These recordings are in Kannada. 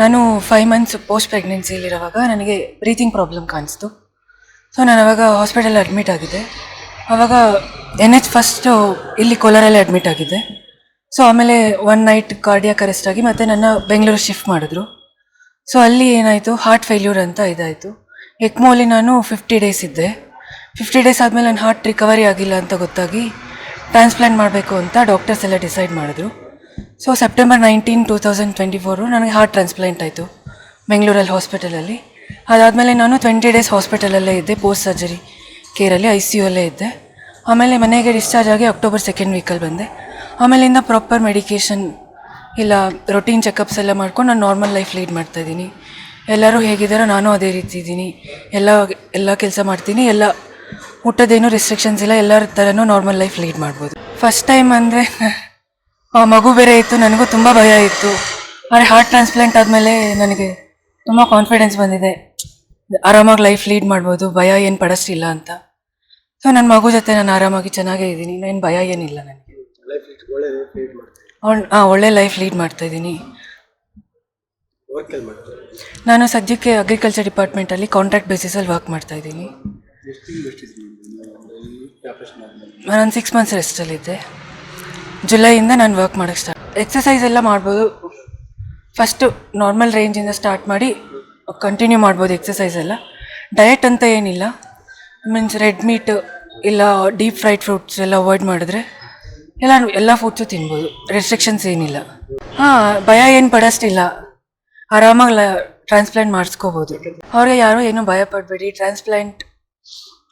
ನಾನು ಫೈವ್ ಮಂತ್ಸ್ ಪೋಸ್ಟ್ ಪ್ರೆಗ್ನೆನ್ಸಿಲಿರುವಾಗ ನನಗೆ ಬ್ರೀತಿಂಗ್ ಪ್ರಾಬ್ಲಮ್ ಕಾಣಿಸ್ತು. ಸೊ ನಾನು ಅವಾಗ ಹಾಸ್ಪಿಟಲ್ ಅಡ್ಮಿಟ್ ಆಗಿದ್ದೆ. ಆವಾಗ ಎನ್ ಎಚ್ ಫಸ್ಟು ಇಲ್ಲಿ ಕೋಲಾರಲ್ಲಿ ಅಡ್ಮಿಟ್ ಆಗಿದ್ದೆ. ಸೊ ಆಮೇಲೆ ಒನ್ ನೈಟ್ ಕಾರ್ಡಿಯಾಕ್ ಅರೆಸ್ಟ್ ಆಗಿ ಮತ್ತೆ ನನ್ನ ಬೆಂಗಳೂರು ಶಿಫ್ಟ್ ಮಾಡಿದ್ರು. ಸೊ ಅಲ್ಲಿ ಏನಾಯಿತು? ಹಾರ್ಟ್ ಫೇಲ್ಯೂರ್ ಅಂತ ಇದಾಯಿತು. ಎಕ್ಮೋಲಿ ನಾನು ಫಿಫ್ಟಿ ಡೇಸ್ ಇದ್ದೆ. ಫಿಫ್ಟಿ ಡೇಸ್ ಆದಮೇಲೆ ನನ್ನ ಹಾರ್ಟ್ ರಿಕವರಿ ಆಗಿಲ್ಲ ಅಂತ ಗೊತ್ತಾಗಿ ಟ್ರಾನ್ಸ್ಪ್ಲಾಂಟ್ ಮಾಡಬೇಕು ಅಂತ ಡಾಕ್ಟರ್ಸ್ ಎಲ್ಲ ಡಿಸೈಡ್ ಮಾಡಿದ್ರು. So September nineteen two thousand twenty four ನನಗೆ ಹಾರ್ಟ್ ಟ್ರಾನ್ಸ್ಪ್ಲಾಂಟ್ ಆಯಿತು ಬೆಂಗಳೂರಲ್ಲಿ ಹಾಸ್ಪಿಟಲಲ್ಲಿ ಅದಾದಮೇಲೆ ನಾನು ಟ್ವೆಂಟಿ ಡೇಸ್ ಹಾಸ್ಪಿಟಲಲ್ಲೇ ಇದ್ದೆ ಪೋಸ್ಟ್ ಸರ್ಜರಿ ಕೇರಲ್ಲಿ ಐ ಸಿ ಯು ಅಲ್ಲೇ ಇದ್ದೆ. ಆಮೇಲೆ ಮನೆಗೆ ಡಿಸ್ಚಾರ್ಜ್ ಆಗಿ ಅಕ್ಟೋಬರ್ ಸೆಕೆಂಡ್ ವೀಕಲ್ಲಿ ಬಂದೆ. ಆಮೇಲಿಂದ ಪ್ರಾಪರ್ ಮೆಡಿಕೇಷನ್ ಇಲ್ಲ ರೊಟೀನ್ ಚೆಕಪ್ಸ್ ಎಲ್ಲ ಮಾಡ್ಕೊಂಡು ನಾನು ನಾರ್ಮಲ್ ಲೈಫ್ ಲೀಡ್ ಮಾಡ್ತಾ ಇದ್ದೀನಿ. ಎಲ್ಲರೂ ಹೇಗಿದ್ದಾರೋ ನಾನು ಅದೇ ರೀತಿ ಇದ್ದೀನಿ. ಎಲ್ಲ ಎಲ್ಲ ಕೆಲಸ ಮಾಡ್ತೀನಿ, ಎಲ್ಲ ಊಟದೇನು ರೆಸ್ಟ್ರಿಕ್ಷನ್ಸ್ ಇಲ್ಲ, ಎಲ್ಲರ ಥರನೂ ನಾರ್ಮಲ್ ಲೈಫ್ ಲೀಡ್ ಮಾಡ್ಬೋದು. ಫಸ್ಟ್ ಟೈಮ್ ಅಂದರೆ ಮಗು ಬೇರೆ ಇತ್ತು ನನಗೂ ತುಂಬ ಭಯ ಇತ್ತು ಆದರೆ ಹಾರ್ಟ್ ಟ್ರಾನ್ಸ್ಪ್ಲಾಂಟ್ ಆದಮೇಲೆ ನನಗೆ ತುಂಬ ಕಾನ್ಫಿಡೆನ್ಸ್ ಬಂದಿದೆ ಆರಾಮಾಗಿ ಲೈಫ್ ಲೀಡ್ ಮಾಡ್ಬೋದು ಭಯ ಏನು ಪಡಿಸ್ತಿಲ್ಲ ಅಂತ ಸೊ ನನ್ನ ಮಗು ಜೊತೆ ನಾನು ಆರಾಮಾಗಿ ಚೆನ್ನಾಗೇ ಇದ್ದೀನಿ ಏನು ಭಯ ಏನಿಲ್ಲ ನನಗೆ ಲೈಫ್ ಒಳ್ಳೆ ಲೈಫ್ ಲೀಡ್ ಮಾಡ್ತಾರೆ ಅವ್ನು ಹಾಂ ಒಳ್ಳೆ ಲೈಫ್ ಲೀಡ್ ಮಾಡ್ತಾ ಇದ್ದೀನಿ ನಾನು ಸದ್ಯಕ್ಕೆ ಅಗ್ರಿಕಲ್ಚರ್ ಡಿಪಾರ್ಟ್ಮೆಂಟಲ್ಲಿ ಕಾಂಟ್ರಾಕ್ಟ್ ಬೇಸಿಸಲ್ಲಿ ವರ್ಕ್ ಮಾಡ್ತಾ ಇದ್ದೀನಿ ನಾನು ಸಿಕ್ಸ್ ಮಂತ್ಸ್ ರೆಸ್ಟಲ್ಲಿದ್ದೆ ಜುಲೈಯಿಂದ ನಾನು ವರ್ಕ್ ಮಾಡೋಕ್ಕೆ ಸ್ಟಾರ್ಟ್ ಎಕ್ಸಸೈಸ್ ಎಲ್ಲ ಮಾಡ್ಬೋದು. ಫಸ್ಟು ನಾರ್ಮಲ್ ರೇಂಜಿಂದ ಸ್ಟಾರ್ಟ್ ಮಾಡಿ ಕಂಟಿನ್ಯೂ ಮಾಡ್ಬೋದು ಎಕ್ಸಸೈಸ್ ಎಲ್ಲ. ಡಯಟ್ ಅಂತ ಏನಿಲ್ಲ. ಮೀನ್ಸ್ ರೆಡ್ ಮೀಟ್ ಇಲ್ಲ ಡೀಪ್ ಫ್ರೈಡ್ ಫ್ರೂಟ್ಸ್ ಎಲ್ಲ ಅವಾಯ್ಡ್ ಮಾಡಿದ್ರೆ ಎಲ್ಲ ಎಲ್ಲ ಫುಡ್ಸು ತಿನ್ಬೋದು. ರೆಸ್ಟ್ರಿಕ್ಷನ್ಸ್ ಏನಿಲ್ಲ. ಹಾಂ, ಭಯ ಏನು ಪಡೋಷ್ಟಿಲ್ಲ. ಆರಾಮಾಗಿ ಲ ಟ್ರಾನ್ಸ್ಪ್ಲಾಂಟ್ ಮಾಡಿಸ್ಕೋಬೋದು. ಅವ್ರಿಗೆ ಯಾರೂ ಏನೂ ಭಯ ಪಡಬೇಡಿ. ಟ್ರಾನ್ಸ್ಪ್ಲಾಂಟ್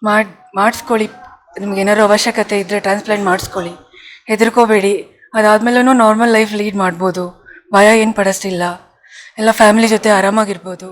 ಮಾಡಿ ಮಾಡಿಸ್ಕೊಳ್ಳಿ. ನಿಮ್ಗೆ ಏನಾದ್ರು ಅವಶ್ಯಕತೆ ಇದ್ದರೆ ಟ್ರಾನ್ಸ್ಪ್ಲಾಂಟ್ ಮಾಡಿಸ್ಕೊಳ್ಳಿ. ಹೆದರ್ಕೋಬೇಡಿ. ಅದಾದಮೇಲೂ ನಾರ್ಮಲ್ ಲೈಫ್ ಲೀಡ್ ಮಾಡ್ಬೋದು. ಭಯ ಏನು ಪಡಿಸ್ತಿಲ್ಲ. ಎಲ್ಲ ಫ್ಯಾಮಿಲಿ ಜೊತೆ ಆರಾಮಾಗಿರ್ಬೋದು.